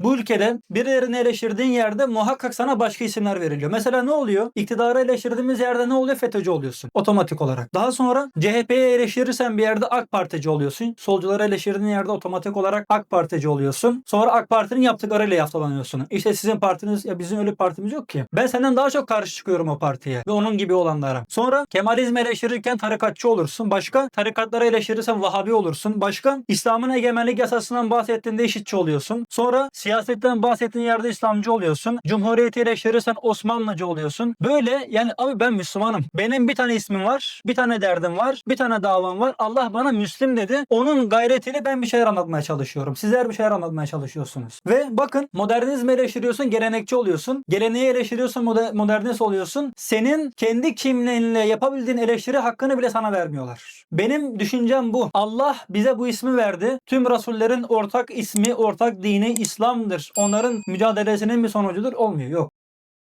Bu ülkede birilerini eleştirdiğin yerde muhakkak sana başka isimler veriliyor. Mesela ne oluyor? İktidarı eleştirdiğimiz yerde ne oluyor? FETÖ'cü oluyorsun otomatik olarak. Daha sonra CHP'yi eleştirirsen bir yerde AK Partici oluyorsun. Solcuları eleştirdiğin yerde otomatik olarak AK Partici oluyorsun. Sonra AK Parti'nin yaptıklarıyla yaftalanıyorsun. İşte sizin partiniz ya bizim öyle partimiz yok ki. Ben senden daha çok karşı çıkıyorum o partiye ve onun gibi olanlara. Sonra Kemalizmi eleştirirken tarikatçı olursun. Başka tarikatları eleştirirsen Vahabi olursun. Başka İslam'ın egemenlik yasasından bahsettiğinde işitçi oluyorsun. Sonra siyasetten bahsettiğin yerde İslamcı oluyorsun. Cumhuriyeti eleştirirsen Osmanlıcı oluyorsun. Böyle yani abi ben Müslümanım. Benim bir tane ismim var. Bir tane derdim var. Bir tane davam var. Allah bana Müslim dedi. Onun gayretiyle ben bir şeyler anlatmaya çalışıyorum. Sizler bir şeyler anlatmaya çalışıyorsunuz. Ve bakın modernizmi eleştiriyorsun gelenekçi oluyorsun. Geleneği eleştiriyorsun moder- modernist oluyorsun. Senin kendi kimliğinle yapabildiğin eleştiri hakkını bile sana vermiyorlar. Benim düşüncem bu. Allah bize bu ismi verdi. Tüm rasullerin ortak ismi, ortak dini İslam'dır. Onların mücadelesinin bir sonucudur. Olmuyor. Yok.